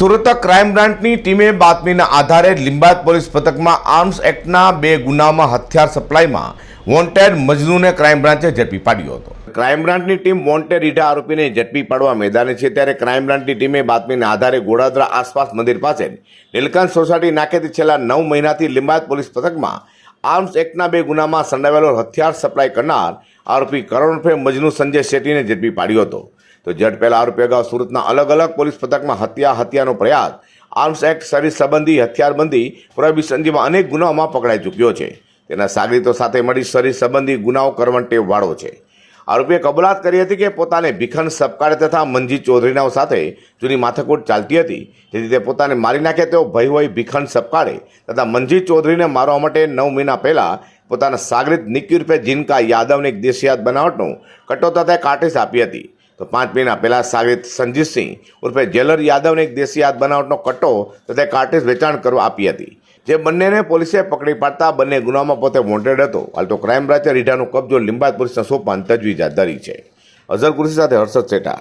Surat crime બ્રાન્ચની ટીમે બાતમીના આધારે લીંબાયત પોલીસ પથકમાં આર્મ્સ એક્ટના બે ગુનામાં હથિયાર સપ્લાયમાં વોન્ટેડ મજનૂને ક્રાઇમ બ્રાન્ચે ઝડપી પાડ્યો હતો. ક્રાઇમ બ્રાન્ચની ટીમ વોન્ટેડ રીઢા આરોપીને ઝડપી પાડવા મેદાને છે ત્યારે ક્રાઇમ બ્રાન્ચની ટીમે બાતમીના આધારે ગોળાદરા આસપાસ મંદિર પાસે નીલકંઠ સોસાયટી નાકેથી છેલ્લા નવ મહિનાથી લીંબાયત પોલીસ પથકમાં આર્મ્સ એક્ટના બે ગુનામાં સંડાવેલો હથિયાર સપ્લાય કરનાર આરોપી કરોડ રૂપિયા મજનુ સંજય શેટ્ટીને ઝડપી પાડ્યો હતો. તો ઝડપેલા આરોપી અગાઉ સુરતના અલગ અલગ પોલીસ પથકમાં હત્યા હત્યાનો પ્રયાસ. આર્મ્સ એક્ટ સર્વિસ સંબંધી હથિયારબંધી પ્રોહિબિશન જેવા અનેક ગુનાઓમાં પકડાઈ ચૂક્યો છે. તેના સાગરીતો સાથે મળી સર્વિસ સંબંધી ગુનાઓ કરવન ટેવ વાળો છે. આરોપીએ કબૂલાત કરી હતી કે પોતાને ભીખન સપકારે તથા મંજી ચૌધરીનાઓ સાથે જૂની માથાકૂટ ચાલતી હતી. જેથી તે પોતાને મારી નાખે તેઓ ભય હોય ભીખન સપકારે તથા મંજી ચૌધરીને મારવા માટે નવ મહિના પહેલાં પોતાના સાગરીત નિકી રૂપે જીનકા યાદવને એક દેશિયાત બનાવટનું કટો તથા કાર્ટિસ આપી હતી. તો પાંચ મહિના પહેલાં સાગરીત સંજીતસિંહ ઉર્ફે જેલર યાદવને એક દેશી હાથ બનાવટનો કટ્ટો તથા કાર્ટિસ વેચાણ કરવા આપી હતી. જે બંનેને પોલીસે પકડી પાડતા બંને ગુનામાં પોતે વોન્ટેડ હતો. હાલ તો ક્રાઇમ બ્રાંચે રીઢાનો કબજો લીંબાયત પોલીસના સોંપવાની તજવીજ હાથ ધરી છે. અઝર કુરશી સાથે હર્ષદ શેઠા